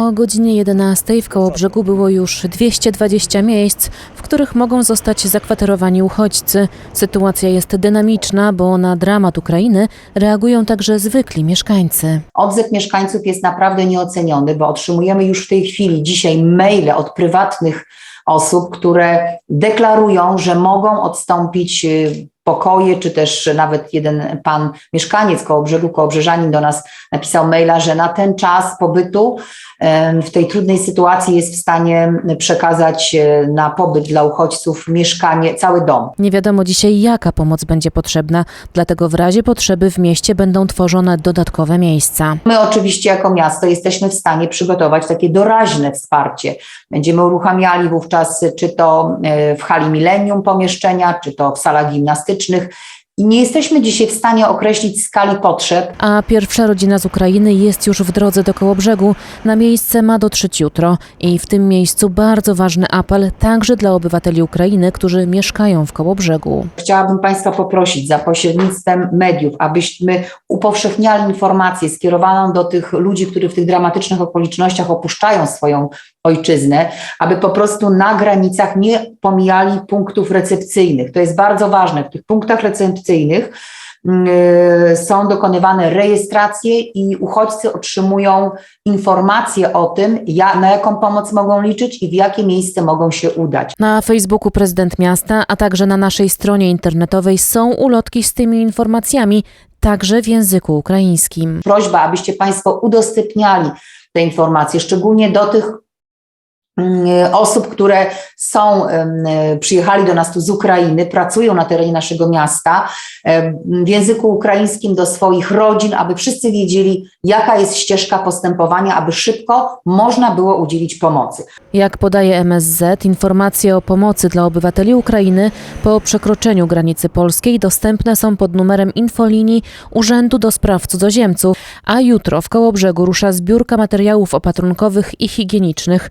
O godzinie 11 w Kołobrzegu było już 220 miejsc, w których mogą zostać zakwaterowani uchodźcy. Sytuacja jest dynamiczna, bo na dramat Ukrainy reagują także zwykli mieszkańcy. Odzew mieszkańców jest naprawdę nieoceniony, bo otrzymujemy już w tej chwili dzisiaj maile od prywatnych osób, które deklarują, że mogą odstąpić y, pokoje, czy też nawet jeden pan mieszkaniec koło brzegu, kołobrzeżanin do nas napisał maila, że na ten czas pobytu w tej trudnej sytuacji jest w stanie przekazać e, na pobyt dla uchodźców mieszkanie, cały dom. Nie wiadomo dzisiaj, jaka pomoc będzie potrzebna, dlatego w razie potrzeby w mieście będą tworzone dodatkowe miejsca. My oczywiście jako miasto jesteśmy w stanie przygotować takie doraźne wsparcie. Będziemy uruchamiali wówczas czy to e, w hali Millennium pomieszczenia, czy to w salach gimnastycznych. політичних I nie jesteśmy dzisiaj w stanie określić skali potrzeb. A pierwsza rodzina z Ukrainy jest już w drodze do Kołobrzegu. Na miejsce ma dotrzeć jutro. I w tym miejscu bardzo ważny apel także dla obywateli Ukrainy, którzy mieszkają w Kołobrzegu. Chciałabym Państwa poprosić za pośrednictwem mediów, abyśmy upowszechniali informację skierowaną do tych ludzi, którzy w tych dramatycznych okolicznościach opuszczają swoją ojczyznę, aby po prostu na granicach nie pomijali punktów recepcyjnych. To jest bardzo ważne. W tych punktach recepcyjnych yy, są dokonywane rejestracje i uchodźcy otrzymują informacje o tym, ja, na jaką pomoc mogą liczyć i w jakie miejsce mogą się udać. Na Facebooku prezydent miasta, a także na naszej stronie internetowej są ulotki z tymi informacjami, także w języku ukraińskim. prośba, abyście Państwo udostępniali te informacje, szczególnie do tych mm, osób, które są, em, przyjechali do nas tu z Ukrainy, pracują na terenie naszego miasta w języku ukraińskim do swoich rodzin, aby wszyscy wiedzieli, jaka jest ścieżka postępowania, aby szybko można było udzielić pomocy. Jak podaje MSZ, informacje o pomocy dla obywateli Ukrainy po przekroczeniu granicy polskiej dostępne są pod numerem infolinii Urzędu do Spraw Cudzoziemców, a jutro w Kołobrzegu rusza zbiórka materiałów opatrunkowych i higienicznych.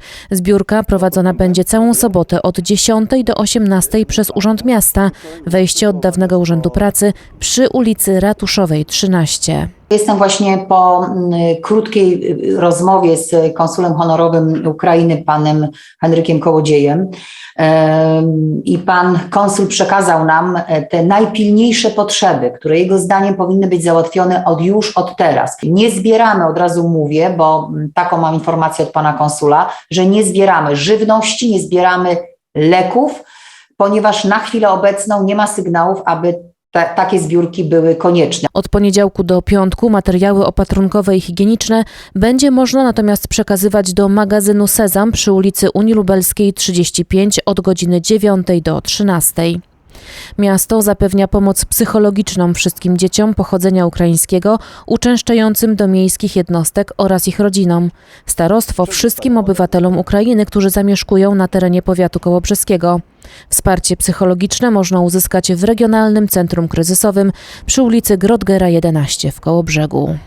Zbiórka prowadzona będzie całą sobotę od 10 do 18 przez Urząd Miasta, wejście od dawnego Urzędu Pracy przy ulicy Ratuszowej 13. Jestem właśnie po mm, krótkiej y, rozmowie z konsulem honorowym Ukrainy, panem Henrykiem Kołodziejem. Em, I pan konsul przekazał nam e, te najpilniejsze potrzeby, które jego zdaniem powinny być załatwione od już, od teraz. Nie zbieramy, od razu mówię, bo mm, taką mam informację od pana konsula, że nie zbieramy żywności, nie zbieramy leków, ponieważ na chwilę obecną nie ma sygnałów, aby ta, takie zbiórki były konieczne. Od poniedziałku do piątku materiały opatrunkowe i higieniczne będzie można natomiast przekazywać do magazynu Sezam przy ulicy Unii Lubelskiej 35 od godziny 9 do 13. Miasto zapewnia pomoc psychologiczną wszystkim dzieciom pochodzenia ukraińskiego uczęszczającym do miejskich jednostek oraz ich rodzinom. Starostwo wszystkim obywatelom Ukrainy, którzy zamieszkują na terenie powiatu kołobrzeskiego. Wsparcie psychologiczne można uzyskać w Regionalnym Centrum Kryzysowym przy ulicy Grodgera 11 w Kołobrzegu.